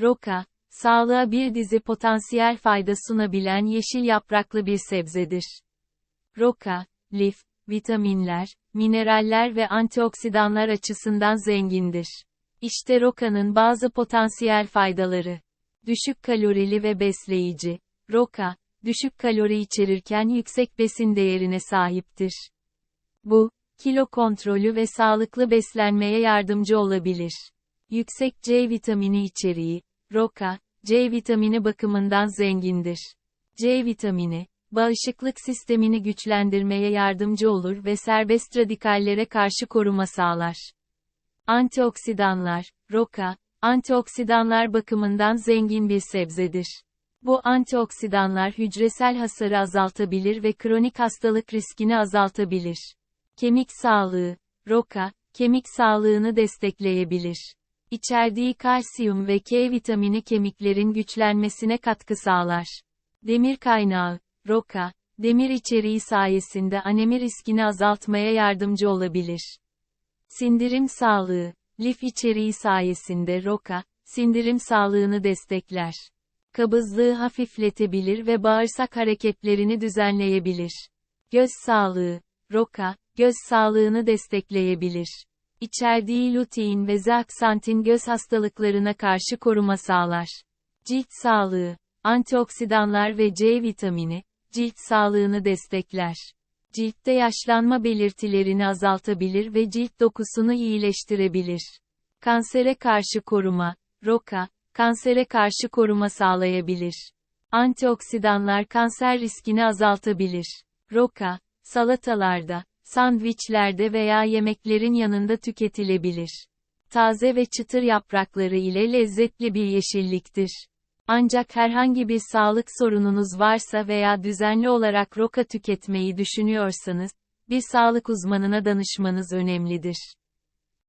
Roka, sağlığa bir dizi potansiyel fayda sunabilen yeşil yapraklı bir sebzedir. Roka, lif, vitaminler, mineraller ve antioksidanlar açısından zengindir. İşte rokanın bazı potansiyel faydaları. Düşük kalorili ve besleyici. Roka, düşük kalori içerirken yüksek besin değerine sahiptir. Bu, kilo kontrolü ve sağlıklı beslenmeye yardımcı olabilir. Yüksek C vitamini içeriği, roka, C vitamini bakımından zengindir. C vitamini, bağışıklık sistemini güçlendirmeye yardımcı olur ve serbest radikallere karşı koruma sağlar. Antioksidanlar, roka, antioksidanlar bakımından zengin bir sebzedir. Bu antioksidanlar hücresel hasarı azaltabilir ve kronik hastalık riskini azaltabilir. Kemik sağlığı, roka, kemik sağlığını destekleyebilir. İçerdiği kalsiyum ve K vitamini kemiklerin güçlenmesine katkı sağlar. Demir kaynağı, roka, demir içeriği sayesinde anemi riskini azaltmaya yardımcı olabilir. Sindirim sağlığı, lif içeriği sayesinde roka, sindirim sağlığını destekler. Kabızlığı hafifletebilir ve bağırsak hareketlerini düzenleyebilir. Göz sağlığı, roka, göz sağlığını destekleyebilir. İçerdiği lutein ve zeaksantin göz hastalıklarına karşı koruma sağlar. Cilt sağlığı, antioksidanlar ve C vitamini, cilt sağlığını destekler. Ciltte yaşlanma belirtilerini azaltabilir ve cilt dokusunu iyileştirebilir. Kansere karşı koruma, roka, kansere karşı koruma sağlayabilir. Antioksidanlar kanser riskini azaltabilir. Roka, salatalarda, sandviçlerde veya yemeklerin yanında tüketilebilir. Taze ve çıtır yaprakları ile lezzetli bir yeşilliktir. Ancak herhangi bir sağlık sorununuz varsa veya düzenli olarak roka tüketmeyi düşünüyorsanız, bir sağlık uzmanına danışmanız önemlidir.